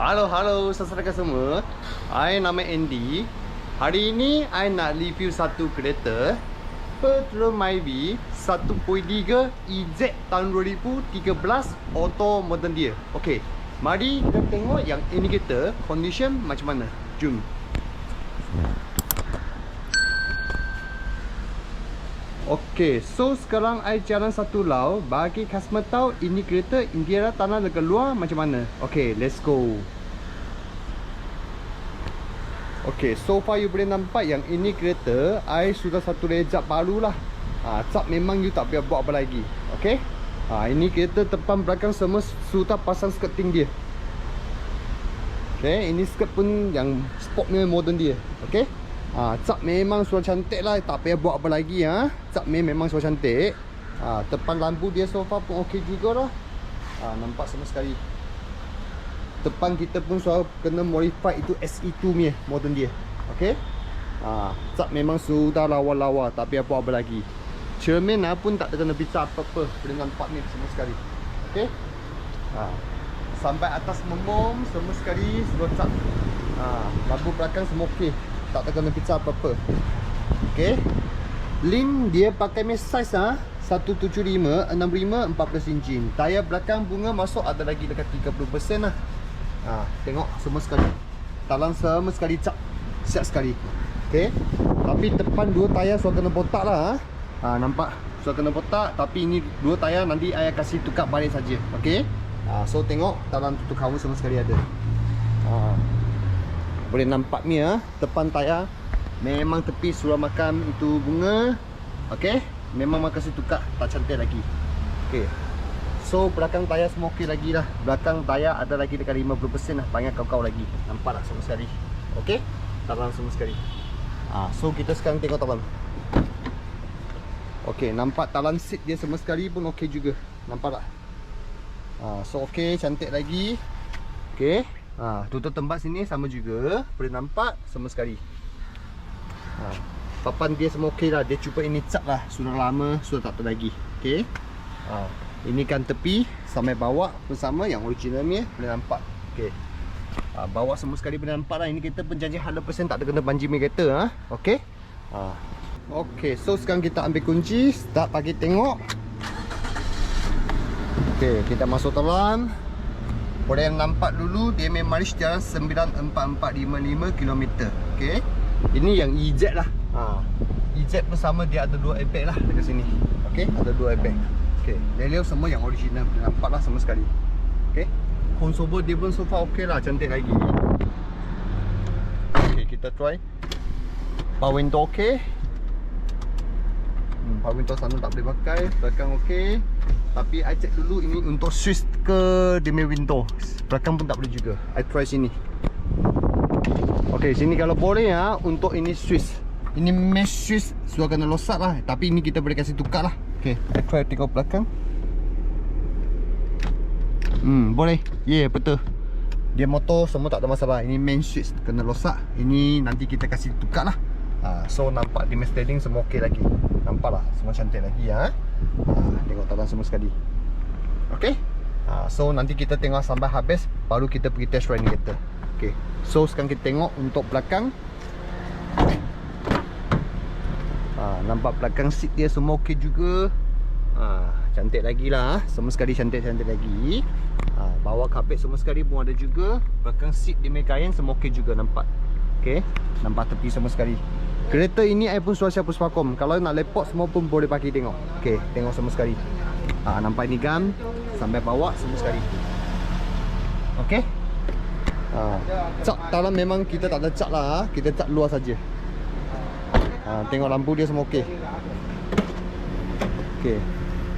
Halo, halo saudara semua. I nama Andy. Hari ini I nak review satu kereta Petrol Myvi 1.3 EZ tahun 2013 auto modern dia. Okey. Mari kita tengok yang ini kita condition macam mana. Jom. Okey, so sekarang I jalan satu lau bagi customer tahu ini kereta interior tanah dekat luar macam mana. Okey, let's go. Okey, so far you boleh nampak yang ini kereta I sudah satu rejak baru lah. Ha, cap memang you tak payah buat apa lagi. Okey. Ha, ini kereta depan belakang semua sudah pasang skirting dia. Okey, ini skirt pun yang sport modern dia. Okey. Ha, cap memang suara cantik lah. Tak payah buat apa lagi ha. Cap memang suara cantik. Ha, Depan lampu dia sofa pun okey juga lah. Ha, Nampak sama sekali. Depan kita pun suara kena modify itu SE2 punya modern dia. Okey? Ha, Cap memang sudah lawa-lawa. Tak payah buat apa lagi. Cermin lah pun tak ada kena apa-apa Boleh nampak ni sama sekali. Okey? Ha, Sampai atas memom semua sekali. Sudah cap ha, Lampu belakang semua okey tak terkena pizza apa-apa. Okay Lin dia pakai mesh size ha? 175, 65, 14 inci. Tayar belakang bunga masuk ada lagi dekat 30% lah ha, Tengok semua sekali. Talang semua sekali cap Siap sekali. Okay Tapi depan dua tayar sudah kena botak lah ha? ha nampak? Sudah kena botak Tapi ini dua tayar nanti ayah kasih tukar balik saja. Okay ha, So tengok talang tutup kamu semua sekali ada. Ha. Boleh nampak ni ya, depan tayar memang tepi suruh makan itu bunga. Okey, memang makan situ tukar tak cantik lagi. Okey. So belakang tayar semua okey lagi lah. Belakang tayar ada lagi dekat 50% lah, banyak kau-kau lagi. Nampak tak semua sekali. Okey? Talang semua sekali. Ah, so kita sekarang tengok talang. Okey, nampak talang seat dia semua sekali pun okey juga. Nampak tak? Ah, so okey, cantik lagi. Okey. Ha, tutup tempat sini sama juga. Boleh nampak sama sekali. Ha, Papan dia semua okey lah. Dia cuba ini cat lah. Sudah lama Sudah tak ada lagi. Okay ha, Ini kan tepi Sampai bawah pun sama. Yang original ni Boleh nampak. Okay ha, Bawah semua sekali boleh nampak lah. Ini kita penjanji 100% tak ada kena banjir kereta ha? Okay ha. Okay so sekarang kita ambil kunci Start pagi tengok. Okay kita masuk dalam boleh nampak dulu dia memang reach jalan 94455 km okay. Ini yang EZ lah ha. EZ pun sama dia ada dua airbag lah dekat sini okay. Ada dua airbag okay. Lelio semua yang original Boleh nampak lah sama sekali okay. Console dia pun so far okay lah Cantik lagi Okay kita try Power window hmm, Power window sana tak boleh pakai Belakang okay tapi I check dulu ini untuk switch ke demi window Belakang pun tak boleh juga. I try sini. Ok sini kalau boleh ya Untuk ini switch Ini mesh switch Sudah kena losak lah. Tapi ini kita boleh kasih tukar lah. Ok I try tengok belakang. Hmm boleh. Yeah betul. Dia motor semua tak ada masalah. Ini main switch kena losak Ini nanti kita kasih tukar lah. Ha, So nampak di mesh steering semua ok lagi Nampak lah semua cantik lagi ya. Ha, Tengok talan semua sekali. Okay ha, So nanti kita tengok sampai habis Baru kita pergi test ni kereta. Okay So sekarang kita tengok untuk belakang. Ha, Nampak belakang seat dia semua okay juga. Ha, Cantik lagi lah Semua sekali cantik-cantik lagi. Ha, Bawah kapet semua sekali pun ada juga. Belakang seat dia punya kain semua okay juga nampak. Okay Nampak tepi semua sekali Kereta ini I pun suara siapa sepakom. Kalau nak lepot semua pun boleh pakai tengok. Okay, tengok semua sekali. Ha, Nampak ni gam Sampai bawah semua sekali. Okay ha, Cat dalam memang kita tak ada cat lah ha. Kita cat luar saja. ha, Tengok lampu dia semua okay Okay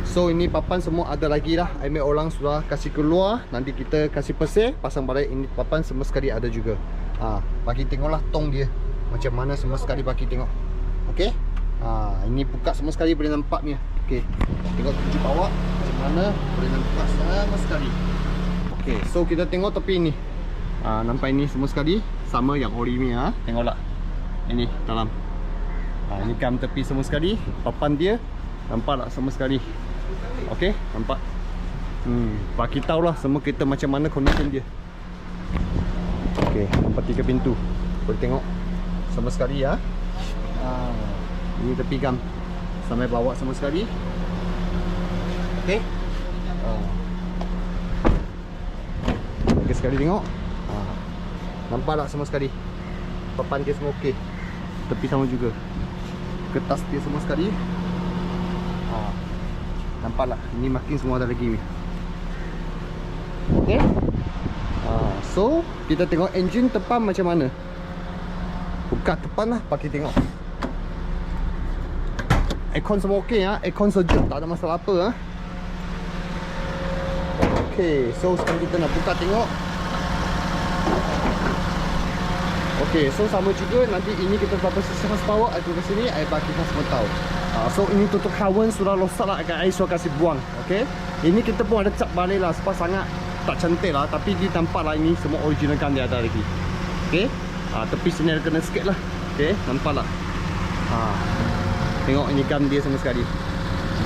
So ini papan semua ada lagi lah. Make orang sudah kasih keluar. Nanti kita kasih pesir Pasang balik. Ini papan semua sekali ada juga. Ha, Bagi tengoklah tong dia macam mana semua sekali bagi tengok. Okey? Ha, Ini buka semua sekali boleh nampak ni. Okey. Tengok tujuh bawah Macam mana? Boleh nampak sama sekali. Okey So kita tengok tepi ni. Ha, Nampak ini semua sekali? Sama yang ori ni ha. Tengoklah. Ini dalam. Ha, Ini kam tepi semua sekali. Papan dia Nampak tak semua sekali. Okey Nampak? Hmm, bagi tahu lah semua kereta macam mana condition dia. Okey, nampak tiga pintu. Boleh tengok sama sekali ya. Ah, ini tepi gam. Sampai bawah sama sekali. Okey. Ah. Lagi sekali tengok. Ah. Nampak tak sama sekali? Papan dia semua okey. Tepi sama juga. Kertas dia semua sekali. Ah. Nampak tak? Ini makin semua ada lagi ni. Okay uh, So Kita tengok engine tepan macam mana Buka tepan lah Pakai tengok Aircon semua ok ha? Aircon sejuk Tak ada masalah apa ha? Okay So sekarang kita nak buka tengok Okay so sama juga Nanti ini kita berapa sisi khas power Aku ke sini Air baki khas tahu. uh, So ini tutup kawan Sudah losak lah Akan air suruh kasih buang Okay Ini kita pun ada cap balik lah Sebab sangat tak cantik lah tapi dia nampak lah ini semua original kan dia ada lagi ok ha, tepi sini ada kena sikit lah. Ok nampak lah ha. tengok ini kan dia semua sekali.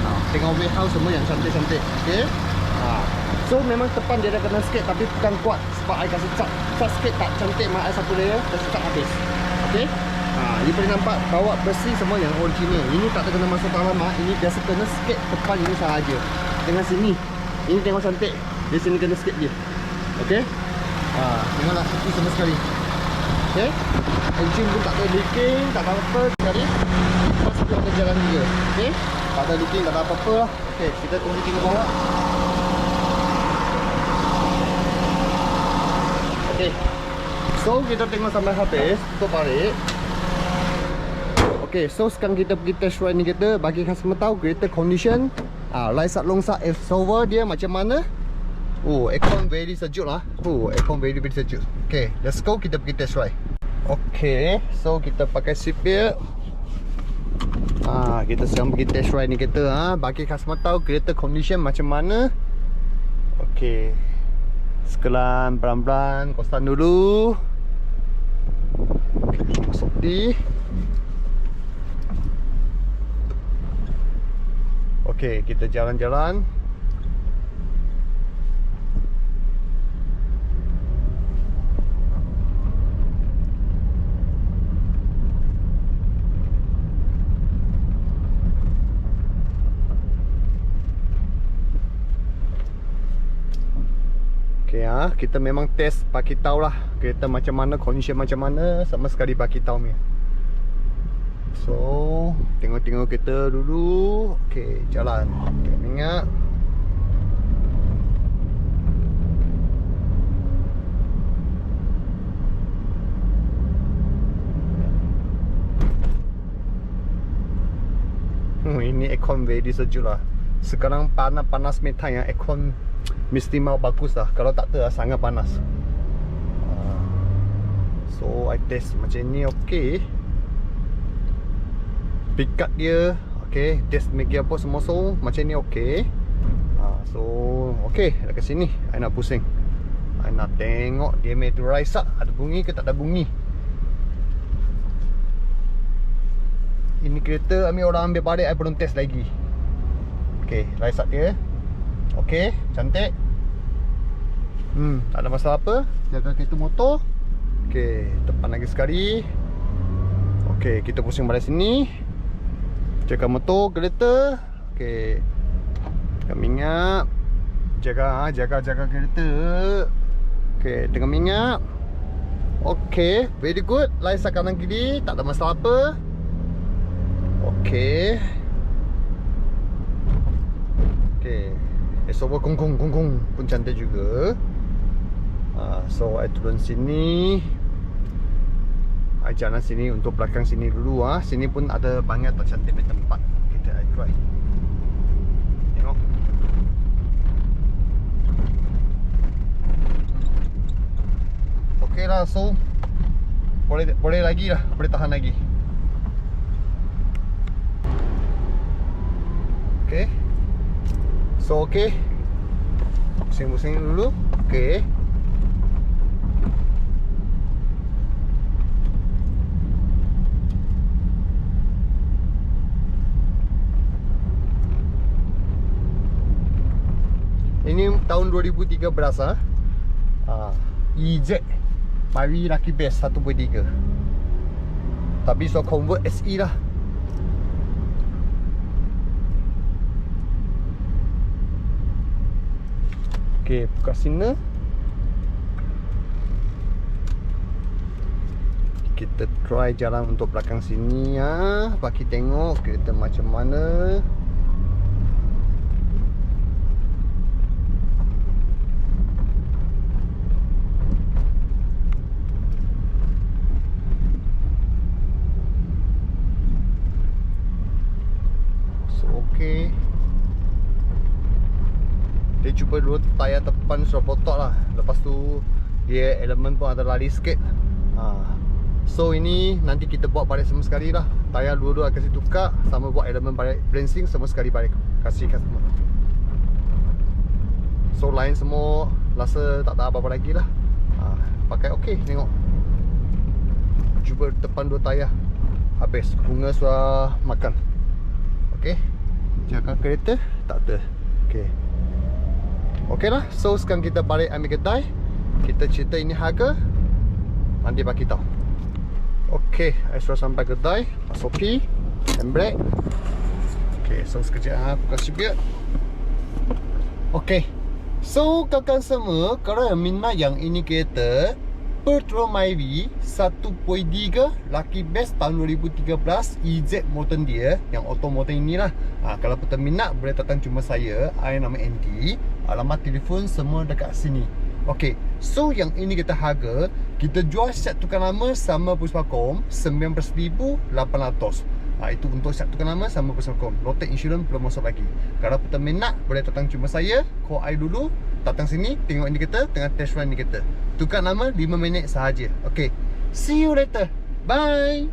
Ha. tengok warehouse semua yang cantik-cantik. Ok ha. so memang depan dia ada kena sikit tapi bukan kuat sebab saya kasih cat cat sikit tak cantik mak satu layer kasih cat habis. Ok ha. ini boleh nampak bawa bersih semua yang original. Ini tak ada kena masuk dalam mak. Ini biasa kena sikit depan ini sahaja. Dengan sini. Ini tengok cantik. Di sini kena sikit je Okey? Ha, Tengoklah sepi sama sekali Okey. Engine pun tak ada leaking Tak ada apa-apa Sekali Lepas tu ada jalan juga Okey. Tak ada leaking tak ada apa-apa lah. Okey kita tunggu tinggal bawah Okey. So kita tengok sampai habis Tutup balik Okey so sekarang kita pergi test ride ni kita Bagi customer tahu kereta condition. Ah, uh, Lysat Longsa F-Solver dia macam mana? Oh, aircon very sejuk lah. Oh, aircon very very sejuk. Okay, let's go kita pergi test ride. Okay, so kita pakai seat belt. Ah, kita sekarang pergi test ride ni ah, ha. bagi customer tahu kereta condition macam mana. Okay. Sekelan pelan-pelan, kostan dulu. Seperti Okay, kita jalan-jalan. Kita memang test bagi tahu lah. Kereta macam mana condition macam mana sama sekali bagi tahu ni so tengok-tengok kita dulu. Okey jalan. Okay, minyak Hmm, ini aircon very sejuk lah. Sekarang panas-panas metan yang aircon Mesti mau bagus lah. Kalau tak ter sangat panas. Uh, So I test macam ni okay Pick up dia Okay Test make apa semua so Macam ni okay uh, So Okay Dekat sini I nak pusing. I nak tengok Dia made rise up. Ada bunyi ke tak ada bunyi? Ini kereta Ambil orang ambil balik I belum test lagi. Okay Rise up dia Okey, cantik. Hmm, tak ada masalah apa. Jaga kereta motor. Okey, depan lagi sekali. Okey, kita pusing balik sini. Jaga motor, kereta. Okey. Jaga minyak. Jaga ha, jaga jaga kereta. Okey, dengan minyak. Okey, very good. Lain kanan kiri, tak ada masalah apa. Okey. Okey. Sofa kong kong kong kong pun cantik juga. Uh, So I turun sini. I jalan sini untuk belakang sini dulu ah. Sini pun ada banyak tak cantik tempat Kita I try. Tengok. Okay lah so Boleh boleh lagi lah. Boleh tahan lagi. Okay So okay. Pusing-pusing dulu. Okay. Ini tahun 2013 ah. Ha. EZ Mari Lucky Best 1.3 Tapi so convert SE lah Okay, buka sini Kita try jalan untuk belakang sini ya. Bagi tengok? Kereta macam mana? Okay Dia cuba dulu tayar depan sudah botak lah. Lepas tu Dia elemen pun ada lari sikit. Ha. So ini nanti kita buat balik semua sekali lah. Tayar dua-dua kasih tukar Sama buat elemen balik bracing semua sekali balik. Kasih customer So lain semua Rasa tak tahu apa-apa lagi lah. Ha. Pakai okey tengok. Cuba depan dua tayar. Habis bunga sudah makan. Okey Jaga kereta? Tak ada. Okey Okey lah. So sekarang kita balik ambil kedai. Kita cerita ini harga. Nanti bagi tahu. Okey sudah sampai kedai. SOP Handbrake Okey so sekejap ha, Aku kasih biar. Okey. So kawan-kawan semua Kalau yang minat yang ini kereta Petro Myvi 1.3 Lucky Best tahun 2013 EZ motor dia Yang auto motor inilah. Ha, Kalau peta minat boleh datang cuma saya. I nama Andy Alamat telefon semua dekat sini. Okay So yang ini kita harga Kita jual set tukar nama sama Puspakom 19,800 Ha, itu untuk set tukar nama sama Puspakom. Lotek insurance belum masuk lagi. Kalau peta minat boleh datang cuma saya Call I dulu Datang sini Tengok indikator Tengah test run indikator Tukar nama 5 minit sahaja. Okay See you later. Bye